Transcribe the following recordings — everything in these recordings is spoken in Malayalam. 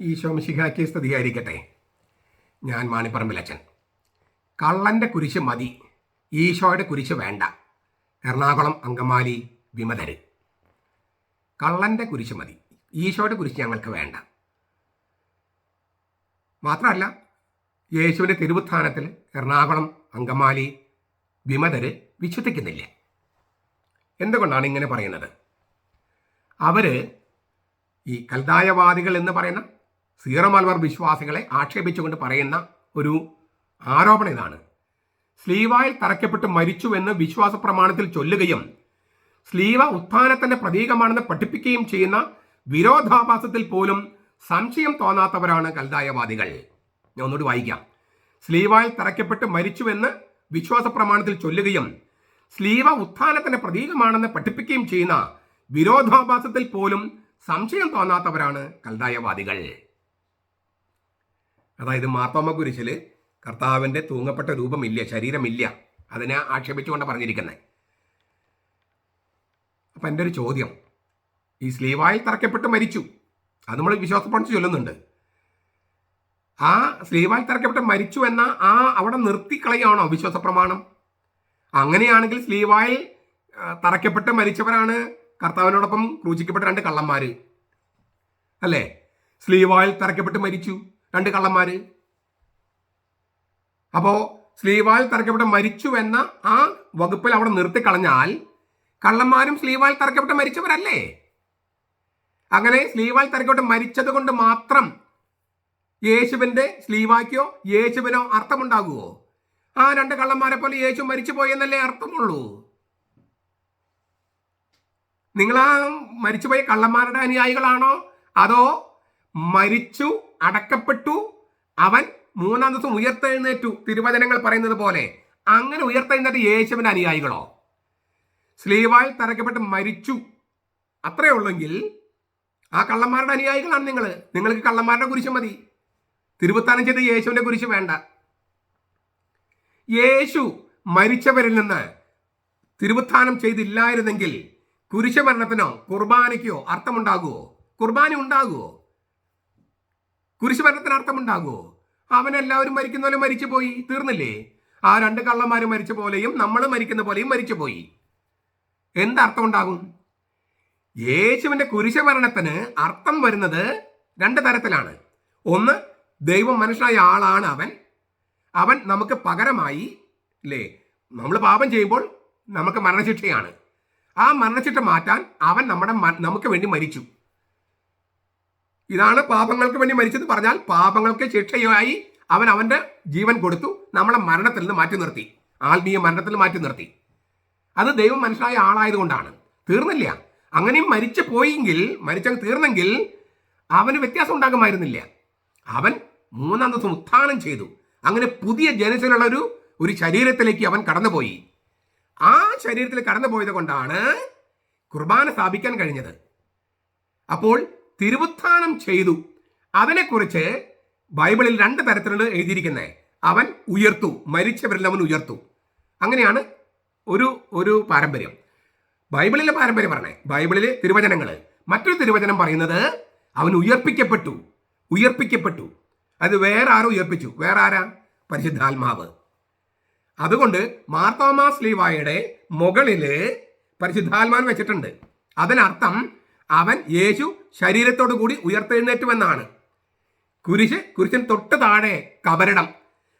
ഈശോ മിശിഹാക്കി സ്തുതിയായിരിക്കട്ടെ ഞാൻ മാണിപ്പറമ്പിലച്ചൻ കള്ളന്റെ കുരിശ് മതി ഈശോയുടെ കുരിശ് വേണ്ട. എറണാകുളം അങ്കമാലി വിമതര്. കള്ളന്റെ കുരിശ് മതി ഈശോയുടെ കുരിശ് ഞങ്ങൾക്ക് വേണ്ട. മാത്രമല്ല യേശുവിന്റെ തിരുവുത്ഥാനത്തിൽ എറണാകുളം അങ്കമാലി വിമതര് വിശ്വസിക്കുന്നില്ല. എന്തുകൊണ്ടാണ് ഇങ്ങനെ പറയുന്നത്? അവർ ഈ കൽദായവാദികൾ എന്ന് പറയുന്ന സീറോ മലബാർ വിശ്വാസികളെ ആക്ഷേപിച്ചുകൊണ്ട് പറയുന്ന ഒരു ആരോപണം ഇതാണ്. സ്ലീവായിൽ തറയ്ക്കപ്പെട്ട് മരിച്ചു എന്ന് വിശ്വാസ പ്രമാണത്തിൽ ചൊല്ലുകയും സ്ലീവ ഉത്ഥാനത്തിന്റെ പ്രതീകമാണെന്ന് പഠിപ്പിക്കുകയും ചെയ്യുന്ന വിരോധാഭാസത്തിൽ പോലും സംശയം തോന്നാത്തവരാണ് കൽതായവാദികൾ ഞാൻ ഒന്നുകൂടി വായിക്കാം. സ്ലീവായിൽ തറയ്ക്കപ്പെട്ട് മരിച്ചുവെന്ന് വിശ്വാസ പ്രമാണത്തിൽ ചൊല്ലുകയും സ്ലീവ ഉത്ഥാനത്തിന്റെ പ്രതീകമാണെന്ന് പഠിപ്പിക്കുകയും ചെയ്യുന്ന വിരോധാഭാസത്തിൽ പോലും സംശയം തോന്നാത്തവരാണ് കൽദായവാദികൾ. അതായത് മാർത്തോമ കുരിശിൽ കർത്താവിന്റെ തൂങ്ങപ്പെട്ട രൂപമില്ല ശരീരമില്ല. അതിനെ ആക്ഷേപിച്ചുകൊണ്ട് പറഞ്ഞിരിക്കുന്നത് അപ്പം എന്റെ ഒരു ചോദ്യം. ഈ സ്ലീവായി തറക്കപ്പെട്ട് മരിച്ചു. അത് നമ്മൾ വിശ്വാസപ്പണിച്ച് ചൊല്ലുന്നുണ്ട്. ആ സ്ലീവായി തറക്കപ്പെട്ട് മരിച്ചു എന്ന ആ അവിടെ നിർത്തിക്കളയാണോ വിശ്വാസ പ്രമാണം അങ്ങനെയാണെങ്കിൽ സ്ലീവായിൽ തറക്കപ്പെട്ട് മരിച്ചവരാണ് കർത്താവിനോടൊപ്പം ക്രൂശിക്കപ്പെട്ട രണ്ട് കള്ളന്മാർ അല്ലേ? സ്ലീവായിൽ തറയ്ക്കപ്പെട്ട് മരിച്ചു. രണ്ട് കള്ളന്മാര്. അപ്പോ സ്ലീവാൽ തറക്കപ്പെട്ട മരിച്ചു എന്ന ആ വകുപ്പിൽ അവിടെ നിർത്തിക്കളഞ്ഞാൽ കള്ളന്മാരും സ്ലീവാൽ തറക്കപ്പെട്ട മരിച്ചവരല്ലേ? അങ്ങനെ സ്ലീവാൽ തറയ്ക്കപ്പെട്ട് മരിച്ചത് കൊണ്ട് മാത്രം യേശുവിന്റെ സ്ലീവാക്കിയോ യേശുവിനോ അർത്ഥമുണ്ടാകുമോ ആ രണ്ട് കള്ളന്മാരെ പോലെ യേശു മരിച്ചു പോയെന്നല്ലേ അർത്ഥമുള്ളൂ? നിങ്ങൾ ആ മരിച്ചുപോയ കള്ളന്മാരുടെ അനുയായികളാണോ? അതോ മരിച്ചു അടക്കപ്പെട്ടു. അവൻ മൂന്നാം ദിവസം ഉയർത്തെഴുന്നേറ്റു. തിരുവചനങ്ങൾ പറയുന്നത് പോലെ. അങ്ങനെ ഉയർത്തെഴുന്നേറ്റ് യേശുവിന്റെ അനുയായികളോ? സ്ലീവായി തറയ്ക്കപ്പെട്ട് മരിച്ചു. അത്രേ ഉള്ളെങ്കിൽ ആ കള്ളന്മാരുടെ അനുയായികളാണ് നിങ്ങൾ നിങ്ങൾക്ക് കള്ളന്മാരുടെ കുരിശ് മതി. തിരുവത്താനം ചെയ്ത യേശുവിന്റെ കുരിശ് വേണ്ട. യേശു മരിച്ചവരിൽ നിന്ന് തിരുവുത്ഥാനം ചെയ്തില്ലായിരുന്നെങ്കിൽ കുരിശുമരണത്തിനോ കുർബാനയ്ക്കോ അർത്ഥമുണ്ടാകുമോ കുർബാന ഉണ്ടാകുമോ കുരിശുമരണത്തിന് അർത്ഥമുണ്ടാകുമോ അവനെല്ലാവരും മരിക്കുന്ന പോലെ മരിച്ചു പോയി തീർന്നില്ലേ? ആ രണ്ട് കള്ളന്മാർ മരിച്ച പോലെയും നമ്മൾ മരിക്കുന്ന പോലെയും മരിച്ചു പോയി എന്തർത്ഥം ഉണ്ടാകും യേശുവിന്റെ കുരിശുമരണത്തിന് അർത്ഥം വരുന്നത് രണ്ട് തരത്തിലാണ്. ഒന്ന് ദൈവം മനുഷ്യനായ ആളാണ് അവൻ. അവൻ നമുക്ക് പകരമായി അല്ലേ നമ്മൾ പാപം ചെയ്യുമ്പോൾ നമുക്ക് മരണശിക്ഷയാണ്. ആ മരണശിക്ഷ മാറ്റാൻ അവൻ നമ്മുടെ നമുക്ക് വേണ്ടി മരിച്ചു. ഇതാണ് പാപങ്ങൾക്ക് വേണ്ടി മരിച്ചെന്ന് പറഞ്ഞാൽ പാപങ്ങൾക്ക് ശിക്ഷയായി അവൻ അവന്റെ ജീവൻ കൊടുത്തു. നമ്മളെ മരണത്തിൽ നിന്ന് മാറ്റി നിർത്തി. ആത്മീയ മരണത്തിൽ മാറ്റി നിർത്തി. അത് ദൈവം മനസ്സിലായ ആളായതുകൊണ്ടാണ്. തീർന്നില്ല. അങ്ങനെയും മരിച്ചു പോയെങ്കിൽ മരിച്ചങ്ങ് തീർന്നെങ്കിൽ അവന് വ്യത്യാസം ഉണ്ടാകുമായിരുന്നില്ല. അവൻ മൂന്നാം ദിവസം ഉത്ഥാനം ചെയ്തു. അങ്ങനെ പുതിയ ജനസിലുള്ള ഒരു ഒരു ശരീരത്തിലേക്ക് അവൻ കടന്നുപോയി. ആ ശരീരത്തിൽ കടന്നു പോയത് കൊണ്ടാണ് കുർബാന സ്ഥാപിക്കാൻ കഴിഞ്ഞത്. അപ്പോൾ തിരുവുത്ഥാനം ചെയ്തു. അതിനെക്കുറിച്ച് ബൈബിളിൽ രണ്ട് തരത്തിലുള്ള എഴുതിയിരിക്കുന്നത് അവൻ ഉയർത്തു മരിച്ചവരിൽ അവൻ ഉയർത്തു. അങ്ങനെയാണ് ഒരു ഒരു പാരമ്പര്യം. ബൈബിളിലെ പാരമ്പര്യം പറഞ്ഞേ. ബൈബിളിലെ തിരുവചനങ്ങൾ മറ്റൊരു തിരുവചനം പറയുന്നത് അവൻ ഉയർപ്പിക്കപ്പെട്ടു ഉയർപ്പിക്കപ്പെട്ടു. അത് വേറെ ആരോ ഉയർപ്പിച്ചു. വേറെ ആരാ പരിശുദ്ധാത്മാവ്. അതുകൊണ്ട് മാർത്തോമാ സ്ലീവായുടെ മുകളിൽ പരിശുദ്ധാത്മാവ് വെച്ചിട്ടുണ്ട്. അതിനർത്ഥം അവൻ യേശു ശരീരത്തോടു കൂടി ഉയർത്തെഴുന്നേറ്റുമെന്നാണ്. കുരിശ് കുരിശൻ തൊട്ട് താഴെ കബരടം.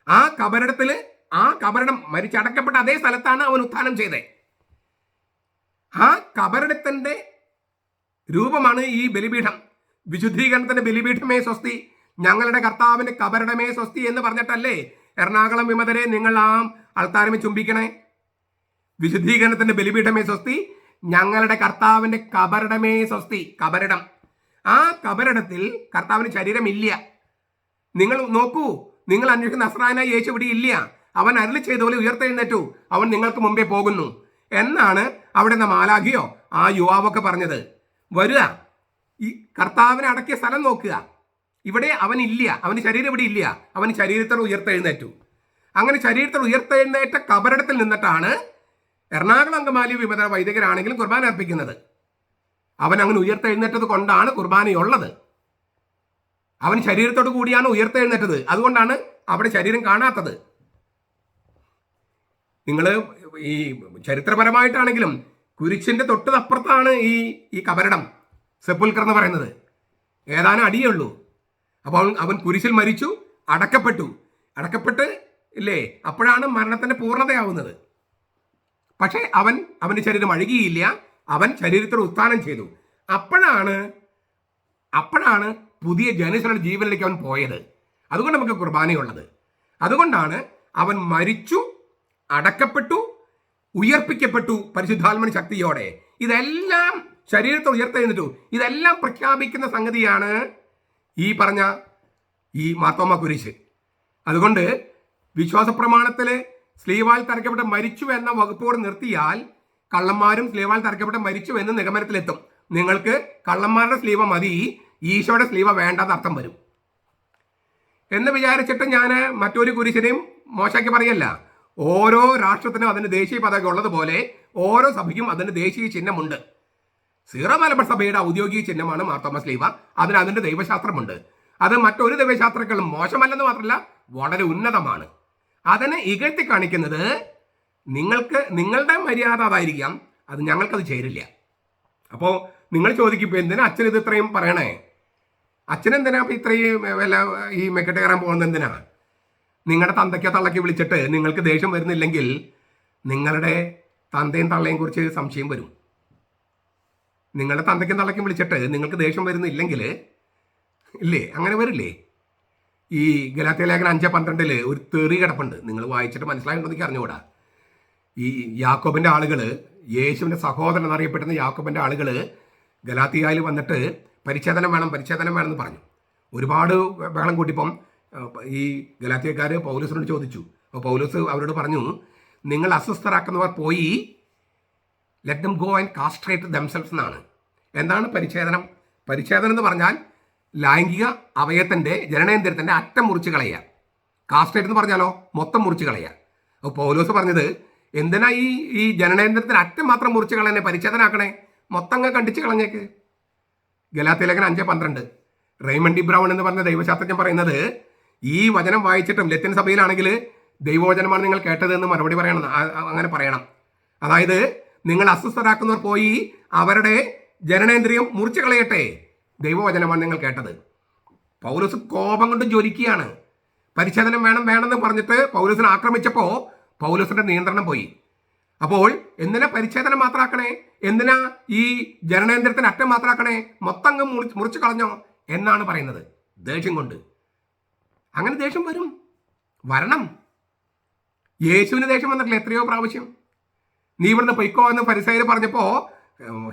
ആ കബരടത്തിൽ ആ കബരടം മരിച്ചടക്കപ്പെട്ട അതേ സ്ഥലത്താണ് അവൻ ഉത്ഥാനം ചെയ്തത് ആ കബരടത്തിന്റെ രൂപമാണ് ഈ ബലിപീഠം. വിശുദ്ധീകരണത്തിന്റെ ബലിപീഠമേ സ്വസ്തി. ഞങ്ങളുടെ കർത്താവിന്റെ കബരടമേ സ്വസ്തി എന്ന് പറഞ്ഞിട്ടല്ലേ എറണാകുളം വിമതരെ നിങ്ങൾ ആ അൾത്താരമേ ചുംബിക്കണേ? വിശുദ്ധീകരണത്തിന്റെ ബലിപീഠമേ സ്വസ്തി. ഞങ്ങളുടെ കർത്താവിന്റെ കബരടമേ സ്വസ്തി. കബറിടം ആ കബരടത്തിൽ കർത്താവിന് ശരീരമില്ല. നിങ്ങൾ നോക്കൂ നിങ്ങൾ അന്വേഷിക്കുന്ന നസ്രാന യേശു ഇവിടെ ഇല്ല. അവൻ അരുളി ചെയ്ത പോലെ ഉയർത്തെഴുന്നേറ്റു. അവൻ നിങ്ങൾക്ക് മുമ്പേ പോകുന്നു. എന്നാണ് അവിടെ നിന്ന് മാലാഖിയോ ആ യുവാവൊക്കെ പറഞ്ഞത്. വരിക. ഈ കർത്താവിനെ അടക്കിയ സ്ഥലം നോക്കുക. ഇവിടെ അവൻ ഇല്ല. അവന് ശരീരം ഇവിടെ ഇല്ല. അവൻ ശരീരത്തിൽ ഉയർത്തെഴുന്നേറ്റു. അങ്ങനെ ശരീരത്തിൽ ഉയർത്തെഴുന്നേറ്റ കബരടത്തിൽ നിന്നിട്ടാണ് എറണാകുളം അങ്കമാലി വിമത വൈദികരാണെങ്കിലും കുർബാന അർപ്പിക്കുന്നത്. അവൻ അങ്ങനെ ഉയർത്തെഴുന്നേറ്റത് കൊണ്ടാണ് കുർബാനയുള്ളത്. അവൻ ശരീരത്തോട് കൂടിയാണ് ഉയർത്തെഴുന്നേറ്റത്. അതുകൊണ്ടാണ് അവിടെ ശരീരം കാണാത്തത്. നിങ്ങൾ ഈ ചരിത്രപരമായിട്ടാണെങ്കിലും കുരിച്ചിന്റെ തൊട്ടപ്പുറത്താണ് ഈ ഈ കബരടം. സെപ്പുൽക്കർ എന്ന് പറയുന്നത്. ഏതാനും അടിയേ ഉള്ളൂ. അപ്പോൾ അവൻ- അവൻ കുരിശിൽ മരിച്ചു അടക്കപ്പെട്ടു. അടക്കപ്പെട്ട് ഇല്ലേ? അപ്പോഴാണ് മരണത്തിന്റെ പൂർണതയാവുന്നത്. പക്ഷേ അവൻ അവന്റെ ശരീരം അഴുകിയില്ല. അവൻ ശരീരത്തിൽ ഉത്ഥാനം ചെയ്തു. അപ്പോഴാണ് അപ്പോഴാണ് പുതിയ ജനുസരുടെ ജീവനിലേക്ക് അവൻ പോയത്. അതുകൊണ്ട് നമുക്ക് കുർബാനയുള്ളത്. അതുകൊണ്ടാണ് അവൻ മരിച്ചു അടക്കപ്പെട്ടു ഉയർപ്പിക്കപ്പെട്ടു പരിശുദ്ധാത്മന ശക്തിയോടെ. ഇതെല്ലാം ശരീരത്തെ ഉയർത്തെഴുന്നിട്ടു ഇതെല്ലാം പ്രഖ്യാപിക്കുന്ന സംഗതിയാണ് ഈ പറഞ്ഞ ഈ മാത്തോമ കുരിശ്. അതുകൊണ്ട് വിശ്വാസ പ്രമാണത്തിൽ സ്ലീവാൽ തറയ്ക്കപ്പെട്ട് മരിച്ചു എന്ന വകുപ്പോട് നിർത്തിയാൽ കള്ളന്മാരും സ്ലീവാൽ തറയ്ക്കപ്പെട്ട് മരിച്ചു എന്ന് നിഗമനത്തിലെത്തും. നിങ്ങൾക്ക് കള്ളന്മാരുടെ സ്ലീവ മതി ഈശോയുടെ സ്ലീവ വേണ്ടാന്ന് അർത്ഥം വരും. എന്ന് വിചാരിച്ചിട്ട് ഞാൻ മറ്റൊരു കുരിശിനെയും മോശമാക്കി പറയല്ല. ഓരോ രാഷ്ട്രത്തിനും അതിന് ദേശീയ പതാക ഉള്ളതുപോലെ ഓരോ സഭയ്ക്കും അതിന് ദേശീയ ചിഹ്നമുണ്ട്. സീറോ മലബാർ സഭയുടെ ഔദ്യോഗിക ചിഹ്നമാണ് മാർത്തോമ സ്ലീവ. അതിന് അതിന്റെ ദൈവശാസ്ത്രമുണ്ട്. അത് മറ്റൊരു ദൈവശാസ്ത്രക്കളും മോശമല്ലെന്ന് മാത്രമല്ല വളരെ ഉന്നതമാണ്. അതിനെ ഇകഴ്ത്തി കാണിക്കുന്നത് നിങ്ങൾക്ക് നിങ്ങളുടെ മര്യാദ അതായിരിക്കാം. അത് ഞങ്ങൾക്കത് ചേരില്ല. അപ്പോൾ നിങ്ങൾ ചോദിക്കും ഇപ്പോൾ എന്തിനാ അച്ഛൻ ഇത് ഇത്രയും പറയണേ? അച്ഛൻ എന്തിനാ ഇപ്പം ഇത്രയും വല്ല ഈ മെക്കെട്ട് കയറാൻ പോകുന്നത് എന്തിനാ? നിങ്ങളുടെ തന്തയ്ക്കോ തള്ളയ്ക്ക് വിളിച്ചിട്ട് നിങ്ങൾക്ക് ദേഷ്യം വരുന്നില്ലെങ്കിൽ നിങ്ങളുടെ തന്തയും തള്ളയും കുറിച്ച് സംശയം വരും. നിങ്ങളുടെ തന്തയ്ക്കും തള്ളയ്ക്കും വിളിച്ചിട്ട് നിങ്ങൾക്ക് ദേഷ്യം വരുന്നില്ലെങ്കിൽ ഇല്ലേ? അങ്ങനെ വരില്ലേ? ഈ ഗലാത്തിയ ലേഖനം അഞ്ച് പന്ത്രണ്ടിൽ ഒരു തെറി കിടപ്പുണ്ട്. നിങ്ങൾ വായിച്ചിട്ട് മനസ്സിലായിട്ടുണ്ടോ എനിക്ക് അറിഞ്ഞുകൂടാ. ഈ യാക്കോബിന്റെ ആളുകൾ യേശുവിന്റെ സഹോദരൻ എന്നറിയപ്പെടുന്ന യാക്കോബിന്റെ ആളുകൾ ഗലാത്തിയായിൽ വന്നിട്ട് പരിച്ഛേദനം വേണം പരിച്ഛേദനം വേണം എന്ന് പറഞ്ഞു. ഒരുപാട് ബഹളം കൂട്ടിപ്പം ഈ ഗലാത്തിയക്കാർ പൗലൂസിനോട് ചോദിച്ചു. അപ്പോൾ പൗലൂസ് അവരോട് പറഞ്ഞു നിങ്ങൾ അസ്വസ്ഥരാക്കുന്നവർ പോയി let them go and castrate themselves എന്നാണ്. എന്താണ് പരിച്ഛേദനം? പരിച്ഛേദനം എന്ന് പറഞ്ഞാൽ ലൈംഗിക അവയവത്തിന്റെ ജനനേന്ദ്രത്തിന്റെ അറ്റം മുറിച്ച് കളയുക. കാസ്ട്രേറ്റ് എന്ന് പറഞ്ഞാലോ മൊത്തം മുറിച്ച് കളയുക. അപ്പോൾ പൗലോസ് പറഞ്ഞത് എന്തിനാ ഈ ഈ ജനനേന്ദ്രത്തിന് അറ്റം മാത്രം മുറിച്ച് കളഞ്ഞെ പരിച്ഛേദനാക്കണേ? മൊത്തം കണ്ടിച്ച് കളഞ്ഞേക്ക്. ഗലാത്തിലകൻ അഞ്ച് പന്ത്രണ്ട്. റെയ്മണ്ടി ബ്രൗൺ എന്ന് പറഞ്ഞ ദൈവശാസ്ത്രജ്ഞൻ പറയുന്നത് ഈ വചനം വായിച്ചിട്ടും ലത്തിൻ സഭയിലാണെങ്കിൽ ദൈവവചനമാണ് നിങ്ങൾ കേട്ടത് എന്ന് മറുപടി പറയണം. അങ്ങനെ പറയണം. അതായത് നിങ്ങൾ അസ്വസ്ഥരാക്കുന്നവർ പോയി അവരുടെ ജനനേന്ദ്രിയം മുറിച്ചു കളയട്ടെ. ദൈവവചനമാണ് നിങ്ങൾ കേട്ടത്. പൗലസ് കോപം കൊണ്ട് ജ്വലിക്കുകയാണ്. പരിച്ഛേദനം വേണം വേണമെന്ന് പറഞ്ഞിട്ട് പൗലസിനെ ആക്രമിച്ചപ്പോൾ പൗലസിന്റെ നിയന്ത്രണം പോയി. അപ്പോൾ എന്തിനാ പരിച്ഛേദനം മാത്രമാക്കണേ എന്തിനാ ഈ ജനനേന്ദ്രത്തിന് അറ്റം മാത്രമാക്കണേ മൊത്തം അങ്ങ് മുറിച്ച് കളഞ്ഞോ? എന്നാണ് പറയുന്നത്. ദേഷ്യം കൊണ്ട്. അങ്ങനെ ദേഷ്യം വരും. വരണം. യേശുവിന് ദേഷ്യം വന്നിട്ടില്ല എത്രയോ പ്രാവശ്യം. നീ ഇവിടുന്ന് പൊയ്ക്കോ എന്ന് പരിസയിൽ പറഞ്ഞപ്പോ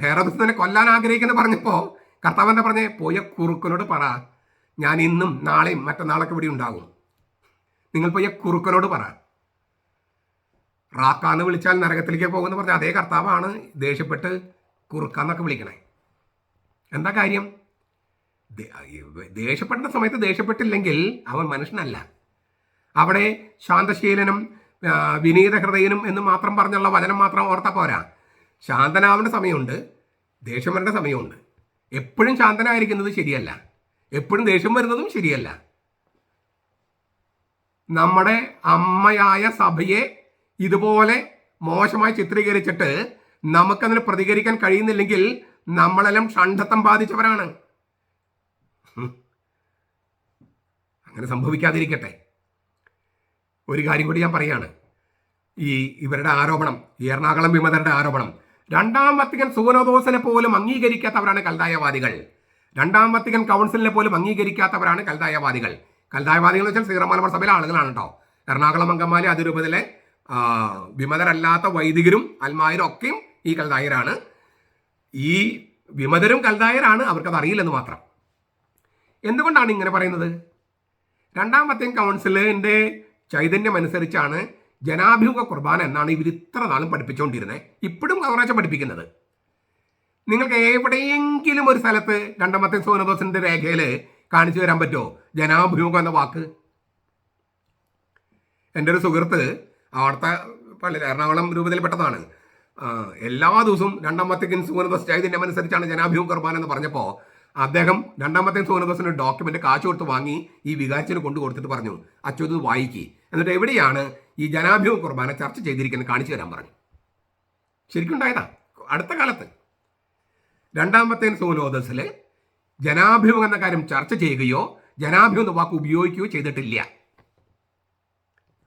ഹേറോദസ് തന്നെ കൊല്ലാൻ ആഗ്രഹിക്കുന്ന പറഞ്ഞപ്പോ കർത്താവ് എന്താ പറഞ്ഞേ? പോയ കുറുക്കനോട് പറ. ഞാൻ ഇന്നും നാളെയും മറ്റന്നാളൊക്കെ ഇവിടെ ഉണ്ടാകും. നിങ്ങൾ പോയ കുറുക്കനോട് പറ. റാക്കാന്ന് വിളിച്ചാൽ നരകത്തിലേക്ക് പോകുമെന്ന് പറഞ്ഞ അതേ കർത്താവാണ് ദേഷ്യപ്പെട്ട് കുറുക്കാന്നൊക്കെ വിളിക്കണേ. എന്താ കാര്യം? ദേഷ്യപ്പെടുന്ന സമയത്ത് ദേഷ്യപ്പെട്ടില്ലെങ്കിൽ അവൻ മനുഷ്യനല്ല. അവിടെ ശാന്തശീലനും വിനീത ഹൃദയനും എന്ന് മാത്രം പറഞ്ഞുള്ള വചനം മാത്രം ഓർത്താ പോരാ. ശാന്തനാവേണ്ട സമയമുണ്ട് ദേഷ്യം വരേണ്ട സമയമുണ്ട്. എപ്പോഴും ശാന്തനായിരിക്കുന്നത് ശരിയല്ല. എപ്പോഴും ദേഷ്യം വരുന്നതും ശരിയല്ല. നമ്മുടെ അമ്മയായ സഭയെ ഇതുപോലെ മോശമായി ചിത്രീകരിച്ചിട്ട് നമുക്കതിന് പ്രതികരിക്കാൻ കഴിയുന്നില്ലെങ്കിൽ നമ്മളെല്ലാം ഷണ്ഡത്വം ബാധിച്ചവരാണ്. അങ്ങനെ സംഭവിക്കാതിരിക്കട്ടെ. ഒരു കാര്യം കൂടി ഞാൻ പറയാണ്. ഈ ഇവരുടെ ആരോപണം എറണാകുളം വിമതരുടെ ആരോപണം. രണ്ടാം വത്തികൻ സൂനോദോസിനെ പോലും അംഗീകരിക്കാത്തവരാണ് കൽതായവാദികൾ രണ്ടാം വത്തികൻ കൗൺസിലിനെ പോലും അംഗീകരിക്കാത്തവരാണ് കൽതായവാദികൾ കൽതായവാദികൾ എന്ന് വെച്ചാൽ സീറോ സഭയിലെ ആളുകളാണ് കേട്ടോ. എറണാകുളം അങ്കമാലി അതിരൂപതയിലെ വിമതരല്ലാത്ത വൈദികരും അൽമായരും ഒക്കെയും ഈ കൽതായരാണ് ഈ വിമതരും കൽതായരാണ് അവർക്കത് അറിയില്ലെന്ന് മാത്രം. എന്തുകൊണ്ടാണ് ഇങ്ങനെ പറയുന്നത്? രണ്ടാം വത്തിക്കൻ കൗൺസിലിന്റെ ചൈതന്യം അനുസരിച്ചാണ് ജനാഭിമുഖ കുർബാന എന്നാണ് ഇവർ ഇത്ര നാളും പഠിപ്പിച്ചുകൊണ്ടിരുന്നത് ഇപ്പോഴും കുറേശ്ശെ പഠിപ്പിക്കുന്നത്. നിങ്ങൾക്ക് എവിടെയെങ്കിലും ഒരു സ്ഥലത്ത് രണ്ടാമത്തെ സോനദോസിന്റെ രേഖയിൽ കാണിച്ചു തരാൻ പറ്റുമോ? ജനാഭിമുഖം എന്ന വാക്ക്. എന്റെ ഒരു സുഹൃത്ത് അവിടുത്തെ പള്ളി എറണാകുളം രൂപതയിൽപ്പെട്ടതാണ്. എല്ലാ ദിവസവും രണ്ടാം കിൻസ് സൂനദോസ് ചൈതന്യം അനുസരിച്ചാണ് ജനാഭിമുഖ കുർബാന എന്ന് പറഞ്ഞപ്പോൾ അദ്ദേഹം രണ്ടാമത്തെ സോനദോസിന്റെ ഡോക്യുമെന്റ് കാശ് കൊടുത്ത് വാങ്ങി ഈ വികാരത്തിന് കൊണ്ടു കൊടുത്തിട്ട് പറഞ്ഞു അച്ഛൻ ഇത് വായിക്കി. എന്നിട്ട് എവിടെയാണ് ഈ ജനാഭിമുഖ കുർബാന ചർച്ച ചെയ്തിരിക്കുന്നത് കാണിച്ചു തരാൻ പറഞ്ഞു. ശരിക്കും ഉണ്ടായതാ. അടുത്ത കാലത്ത് രണ്ടാമത്തെ സൂനോദസിൽ ജനാഭിമുഖം എന്ന കാര്യം ചർച്ച ചെയ്യുകയോ ജനാഭിമുഖം എന്ന വാക്ക് ഉപയോഗിക്കുകയോ ചെയ്തിട്ടില്ല.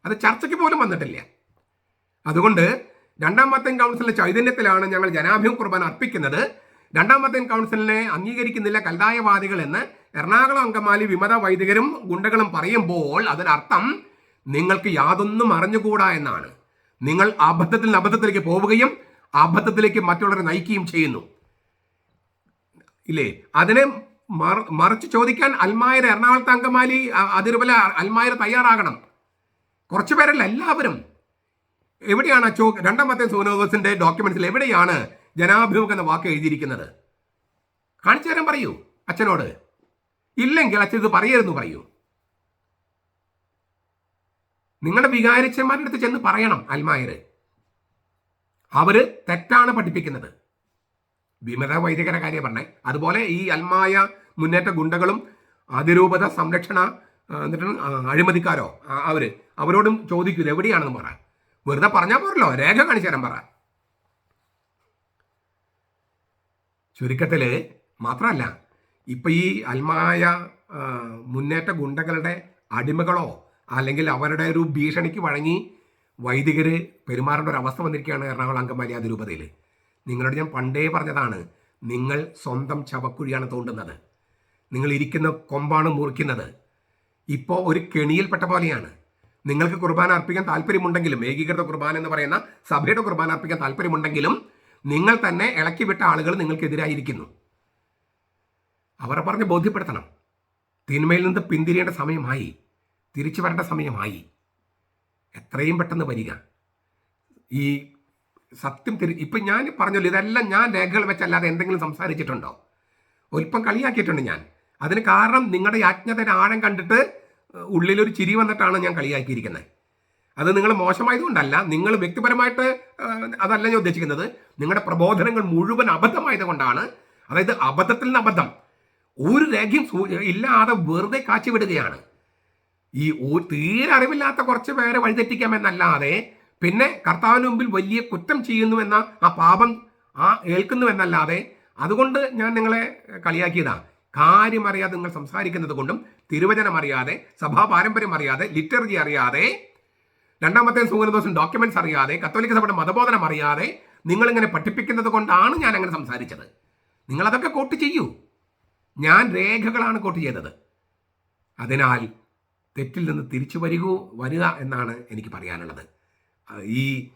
അത് ചർച്ചയ്ക്ക് പോലും വന്നിട്ടില്ല. അതുകൊണ്ട് രണ്ടാം വത്തൻ കൗൺസിലിന്റെ ചൈതന്യത്തിലാണ് ഞങ്ങൾ ജനാഭിമുഖ കുർബാന അർപ്പിക്കുന്നത്. രണ്ടാം വത്തൻ കൗൺസിലിനെ അംഗീകരിക്കുന്നില്ല കൽതായവാദികൾ എന്ന് എറണാകുളം അങ്കമാലി വിമത വൈദികരും ഗുണ്ടകളും പറയുമ്പോൾ അതിനർത്ഥം നിങ്ങൾക്ക് യാതൊന്നും അറിഞ്ഞുകൂടാ എന്നാണ്. നിങ്ങൾ അബദ്ധത്തിൽ അബദ്ധത്തിലേക്ക് പോവുകയും അബദ്ധത്തിലേക്ക് മറ്റുള്ളവരെ നയിക്കുകയും ചെയ്യുന്നു. ഇല്ലേ? അതിനെ മറ- മറിച്ച് ചോദിക്കാൻ അൽമായർ എറണാകുളത്ത് അങ്കമാലി അതിരുപല അൽമായർ തയ്യാറാകണം. കുറച്ചു പേരല്ല എല്ലാവരും. എവിടെയാണ് ചോ രണ്ടാമത്തെ സോനോദസിന്റെ ഡോക്യുമെന്റ്സിൽ എവിടെയാണ് ജനാഭിമുഖം എന്ന വാക്ക് എഴുതിയിരിക്കുന്നത്? കാണിച്ചു തരാൻ പറയൂ അച്ഛനോട്. ഇല്ലെങ്കിൽ അച്ഛൻ ഇത് പറയരുതെന്ന് പറയൂ. നിങ്ങളുടെ വികാരിച്ചന്മാരുടെ അടുത്ത് ചെന്ന് പറയണം അൽമായര്. അവർ തെറ്റാണ് പഠിപ്പിക്കുന്നത്. വിമത വൈദികര കാര്യം പറഞ്ഞേ. അതുപോലെ ഈ അൽമായ മുന്നേറ്റ ഗുണ്ടകളും അതിരൂപത സംരക്ഷണ എന്നിട്ട് അഴിമതിക്കാരോ അവർ. അവരോടും ചോദിക്കൂ എവിടെയാണെന്ന് പറ. വെറുതെ പറഞ്ഞാൽ പോരല്ലോ രേഖ കാണിച്ചു തരാൻ പറ. ചുരുക്കത്തിൽ മാത്രമല്ല ഇപ്പൊ ഈ അൽമായ മുന്നേറ്റ ഗുണ്ടകളുടെ അടിമകളോ അല്ലെങ്കിൽ അവരുടെ ഒരു ഭീഷണിക്ക് വഴങ്ങി വൈദികര് പെരുമാറേണ്ട ഒരു അവസ്ഥ വന്നിരിക്കുകയാണ് എറണാകുളം അങ്കമാലി അതിരൂപതയിൽ നിങ്ങളോട് ഞാൻ പണ്ടേ പറഞ്ഞതാണ് നിങ്ങൾ സ്വന്തം ചവക്കുഴിയാണ് തോണ്ടുന്നത്. നിങ്ങൾ ഇരിക്കുന്ന കൊമ്പാണ് മുറിക്കുന്നത്. ഇപ്പോൾ ഒരു കെണിയിൽപ്പെട്ട പോലെയാണ്. നിങ്ങൾക്ക് കുർബാന അർപ്പിക്കാൻ താല്പര്യമുണ്ടെങ്കിലും ഏകീകൃത കുർബാന എന്ന് പറയുന്ന സഭയുടെ കുർബാന അർപ്പിക്കാൻ താല്പര്യമുണ്ടെങ്കിലും നിങ്ങൾ തന്നെ ഇളക്കി വിട്ട ആളുകൾ നിങ്ങൾക്കെതിരായിരിക്കുന്നു. അവരെ പറഞ്ഞ് ബോധ്യപ്പെടുത്തണം. തിന്മയിൽ നിന്ന് പിന്തിരിയേണ്ട സമയമായി. തിരിച്ചു വരേണ്ട സമയമായി. എത്രയും പെട്ടെന്ന് വരിക. ഈ സത്യം തിരി ഇപ്പം ഞാൻ പറഞ്ഞല്ലോ ഇതെല്ലാം ഞാൻ രേഖകൾ വെച്ചല്ലാതെ എന്തെങ്കിലും സംസാരിച്ചിട്ടുണ്ടോ? ഒൽപ്പം കളിയാക്കിയിട്ടുണ്ട് ഞാൻ. അതിന് കാരണം നിങ്ങളുടെ യാജ്ഞതയുടെ ആഴം കണ്ടിട്ട് ഉള്ളിലൊരു ചിരി വന്നിട്ടാണ് ഞാൻ കളിയാക്കിയിരിക്കുന്നത്. അത് നിങ്ങൾ മോശമായതുകൊണ്ടല്ല നിങ്ങൾ വ്യക്തിപരമായിട്ട് അതല്ല ഞാൻ ഉദ്ദേശിക്കുന്നത്. നിങ്ങളുടെ പ്രബോധനങ്ങൾ മുഴുവൻ അബദ്ധമായത് കൊണ്ടാണ് അതായത് അബദ്ധത്തിൽ നിന്ന് അബദ്ധം. ഒരു രേഖയും ഇല്ലാതെ വെറുതെ കാച്ചി വിടുകയാണ്. ഈ തീരെ അറിവില്ലാത്ത കുറച്ച് പേരെ വഴിതെറ്റിക്കാമെന്നല്ലാതെ പിന്നെ കർത്താവിന് മുമ്പിൽ വലിയ കുറ്റം ചെയ്യുന്നുവെന്ന ആ പാപം ആ ഏൽക്കുന്നുവെന്നല്ലാതെ അതുകൊണ്ട് ഞാൻ നിങ്ങളെ കളിയാക്കിയതാ. കാര്യം അറിയാതെ നിങ്ങൾ സംസാരിക്കുന്നത് കൊണ്ടും തിരുവചനം അറിയാതെ സഭാ പാരമ്പര്യം അറിയാതെ ലിറ്റർജി അറിയാതെ രണ്ടാമത്തെ സൂര്യദോഷം ഡോക്യുമെന്റ്സ് അറിയാതെ കത്തോലിക്ക സഭയുടെ മതബോധനം അറിയാതെ നിങ്ങളിങ്ങനെ പഠിപ്പിക്കുന്നത് കൊണ്ടാണ് ഞാൻ അങ്ങനെ സംസാരിച്ചത്. നിങ്ങൾ അതൊക്കെ കോട്ട് ചെയ്യൂ. ഞാൻ രേഖകളാണ് കോട്ട് ചെയ്തത്. അതിനാൽ തെറ്റിൽ നിന്ന് തിരിച്ചു വരികൂ വരിക എന്നാണ് എനിക്ക് പറയാനുള്ളത്. ഈ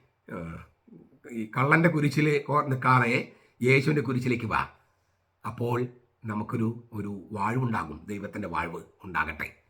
ഈ കള്ളന്റെ കുരിശിൽ നിൽക്കാതെ യേശുവിന്റെ കുരിശിലേക്ക് വാ. അപ്പോൾ നമുക്കൊരു ഒരു വാഴ്വുണ്ടാകും ദൈവത്തിന്റെ വാഴ്വ് ഉണ്ടാകട്ടെ.